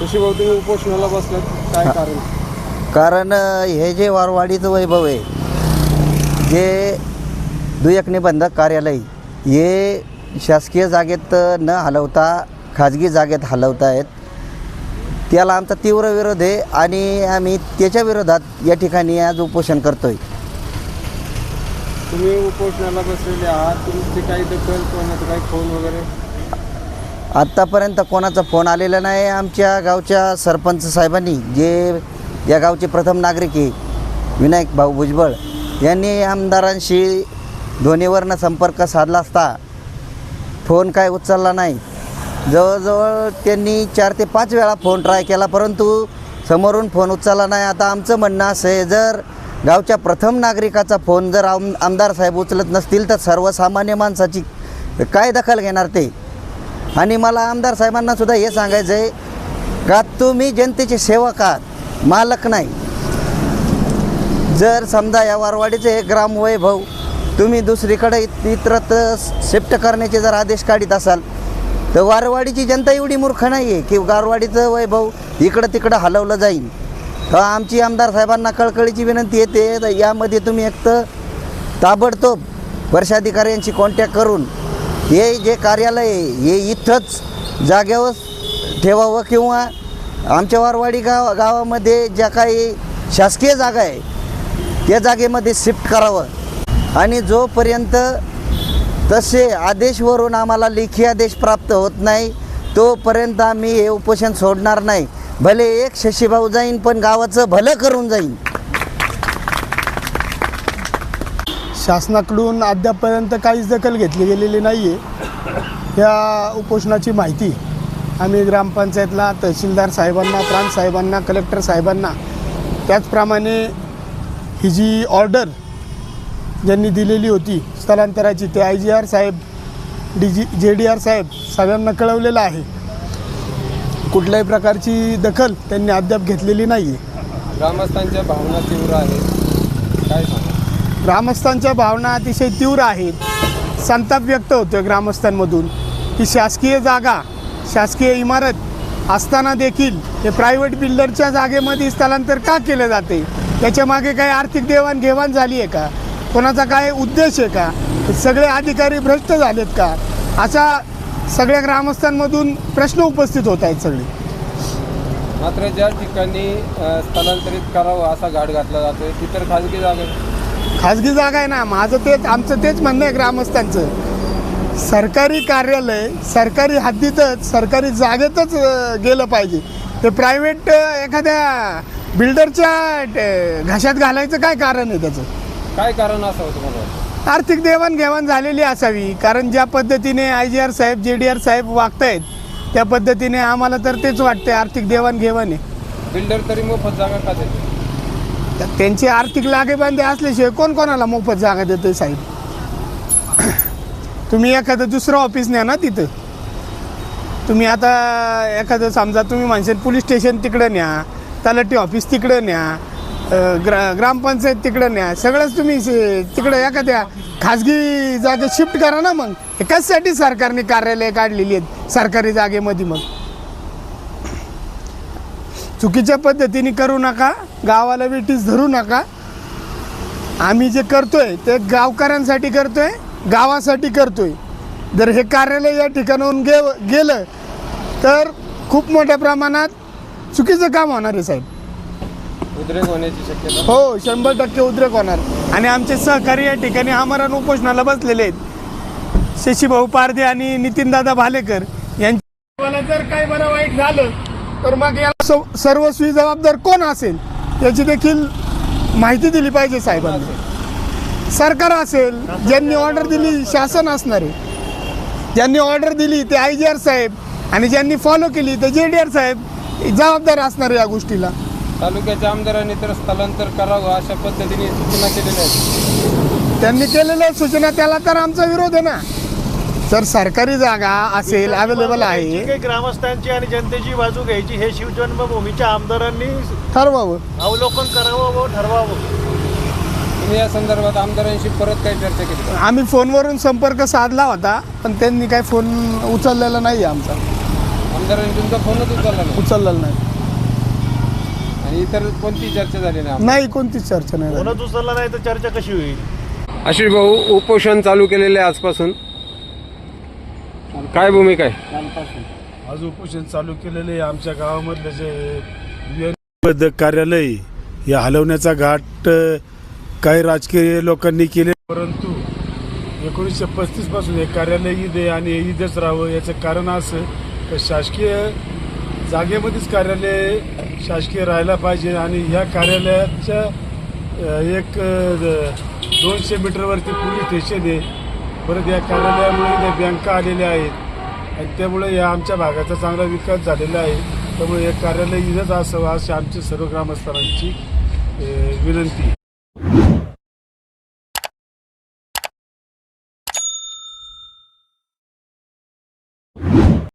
तशी भाऊ तुम्ही उपोषणाला बसलात. काय कारण? कारण हे जे वारवाडीचं वैभव आहे जे दुयक निबंधक कार्यालय हे शासकीय जागेत न हलवता खाजगी जागेत हलवत आहेत त्याला आमचा तीव्र विरोध आहे आणि आम्ही त्याच्या विरोधात या ठिकाणी आज उपोषण करतोय. तुम्ही उपोषणाला बसलेले आहात. तुमची काही दखल कोणाचं काही फोन वगैरे? आत्तापर्यंत कोणाचा फोन आलेला नाही आमच्या गावच्या सरपंच साहेबांनी जे या गावचे प्रथम नागरिक आहे विनायक भाऊ भुजबळ यांनी आमदारांशी ध्वनीवरनं संपर्क साधला असता फोन काय उचलला नाही. जवळजवळ त्यांनी चार ते पाच वेळा फोन ट्राय केला परंतु समोरून फोन उचलला नाही. आता आमचं म्हणणं असं आहे जर गावच्या प्रथम नागरिकाचा फोन जर आम आमदार साहेब उचलत नसतील तर सर्वसामान्य माणसाची काय दखल घेणार ते? आणि मला आमदार साहेबांना सुद्धा हे सांगायचं आहे का तुम्ही जनतेचे सेवक आहात मालक नाही. जर समजा या वारवाडीचे हे ग्रामवैभव तुम्ही दुसरीकडे इतरत्र शिफ्ट करण्याचे जर आदेश काढीत असाल तर वारवाडीची जनता एवढी मूर्ख नाही आहे की वारवाडीचं वैभव इकडं तिकडं हलवलं जाईल तर आमची आमदार साहेबांना कळकळीची विनंती येते तर यामध्ये तुम्ही एक तर ताबडतोब वर्षाधिकाऱ्यांशी कॉन्टॅक्ट करून हे जे कार्यालय आहे हे इथंच जागेवर ठेवावं किंवा आमच्या वारवाडी गाव गावामध्ये ज्या काही शासकीय जागा आहे त्या जागेमध्ये शिफ्ट करावं. आणि जोपर्यंत तसे आदेशवरून आम्हाला लेखी आदेश प्राप्त होत नाही तोपर्यंत आम्ही हे उपोषण सोडणार नाही. भले एक शशीभाऊ जाईन पण गावाचं भलं करून जाईन. शासनाकडून अद्यापपर्यंत काहीच दखल घेतली गेलेली नाही आहे या उपोषणाची माहिती आम्ही ग्रामपंचायतला तहसीलदार साहेबांना प्रांत साहेबांना कलेक्टर साहेबांना त्याचप्रमाणे ही जी ऑर्डर ज्यांनी दिलेली होती स्थलांतराची ते I G R Saheb D G J D R साहेब सगळ्यांना कळवलेलं आहे. कुठल्याही प्रकारची दखल त्यांनी अद्याप घेतलेली नाही आहे ग्रामस्थांच्या भावना तीव्र आहेत. काय ग्रामस्थांच्या भावना अतिशय तीव्र आहेत. संताप व्यक्त होतो ग्रामस्थांमधून. की शासकीय जागा शासकीय इमारत असताना देखील हे प्रायव्हेट बिल्डरच्या जागेमध्ये स्थलांतर का केलं जाते? त्याच्यामागे काही आर्थिक देवाणघेवाण झाली आहे का? कोणाचा काय उद्देश आहे का? सगळे अधिकारी भ्रष्ट झालेत का? असा सगळ्या ग्रामस्थांमधून प्रश्न उपस्थित होत आहेत सगळे. मात्र ज्या ठिकाणी स्थलांतरित करावं असा घाट घातला जातोय ती तर खाजगी जागा खाजगी जागा आहे ना माझं तेच आमचं तेच म्हणणं आहे ग्रामस्थांचं. सरकारी कार्यालय सरकारी हद्दीतच सरकारी जागेतच गेलं पाहिजे. ते प्रायव्हेट एखाद्या बिल्डरच्या घशात घालायचं काय कारण आहे त्याचं? काय कारण असावं तुम्हाला? आर्थिक देवाणघेवाण झालेली असावी कारण ज्या पद्धतीने आय जी आर साहेब जे डी आर साहेब वागतायत त्या पद्धतीने आम्हाला तर तेच वाटते आर्थिक देवाणघेवाण आहे. बिल्डर तरी मोफत जागा का देते त्यांची आर्थिक लागेबांधे असल्याशिवाय कोण कोणाला मोफत जागा देतं साहेब? तुम्ही एखादं दुसरं ऑफिस न्या ना तिथं. तुम्ही आता एखादं समजा तुम्ही म्हणशाल पोलीस स्टेशन तिकडं न्या तलाठी ऑफिस तिकडं न्या ग्रा ग्रामपंचायत तिकडं न्या सगळंच तुम्ही तिकडं एखाद्या खाजगी जागेत शिफ्ट करा ना मग. हे कशासाठी सरकारने कार्यालय काढलेली आहेत? सरकारी जागेमध्ये मग. चुकीच्या पद्धतीने करू नका. गावाला वेटीस धरू नका. आम्ही जे करतोय ते गावकऱ्यांसाठी करतोय गावासाठी करतोय. जर हे कार्यालय या ठिकाणाहून गे गेलं तर खूप मोठ्या प्रमाणात चुकीचं काम होणार आहे साहेब. उद्रेक होण्याची शक्यता. हो शंभर टक्के उद्रेक होणार. आणि आमचे सहकारी या ठिकाणी आमरण उपोषणाला बसलेले आहेत. शशीभाऊ पारदे आणि नितीनदादा भालेकर यांच्या जर काही बरं वाईट झालं तर मग याला सव- सर्वस्वी जबाबदार कोण असेल? याची देखील माहिती दिली पाहिजे साहेबांनी. सरकार असेल ज्यांनी ऑर्डर दिली शासन असणार ज्यांनी ऑर्डर दिली ते आय जी आर साहेब आणि ज्यांनी फॉलो केली ते जे डी आर साहेब जबाबदार असणार या गोष्टीला. तालुक्याच्या आमदारांनी तर स्थलांतर करावं अशा पद्धतीने सूचना केलेल्या आहेत. त्यांनी केलेल्या सूचना त्याला तर आमचा विरोध आहे ना. जर सरकारी जागा असेल अवेलेबल जी आहे. काही ग्रामस्थांची आणि जनतेची बाजू घ्यायची हे शिवजन्मभूमीच्या आमदारांनी ठरवावं. अवलोकन करावं व ठरवावं. तुम्ही या संदर्भात आमदारांशी परत काही चर्चा केली का? आम्ही फोनवरून संपर्क साधला होता पण त्यांनी काही फोन उचललेला नाही आमचा. आमदारांनी तुमचा फोनच उचलला नाही. उचललेला नाही. आणि इतर कोणती चर्चा झाली नाही नाही कोणतीच चर्चा नाही झाली. कोणच उचलला नाही तर चर्चा कशी होईल? आशिष भाऊ उपोषण चालू केलेले आहे आजपासून. काय भूमिका आहे आज उपोषण चालू केलेले आहे. आमच्या गावामधलं जे UN कार्यालय हे हलवण्याचा घाट अ, काही राजकीय लोकांनी केले. परंतु एकोणीसशे पस्तीसपासून हे कार्यालय ईद आहे आणि हे ईदच राहावं याचं कारण असं तर शासकीय जागेमध्येच कार्यालय शासकीय राहायला पाहिजे आणि ह्या कार्यालयाच्या अ, एक अ, दोनशे मीटरवरती पोलीस स्टेशन आहे. परत या कार्यालयामुळे इथे बँका आलेल्या आहेत. आणि त्यामुळे या आमच्या भागाचा चांगला विकास झालेला आहे. त्यामुळे हे कार्यालय इथंच असावं अशी आमची सर्व ग्रामस्थांची विनंती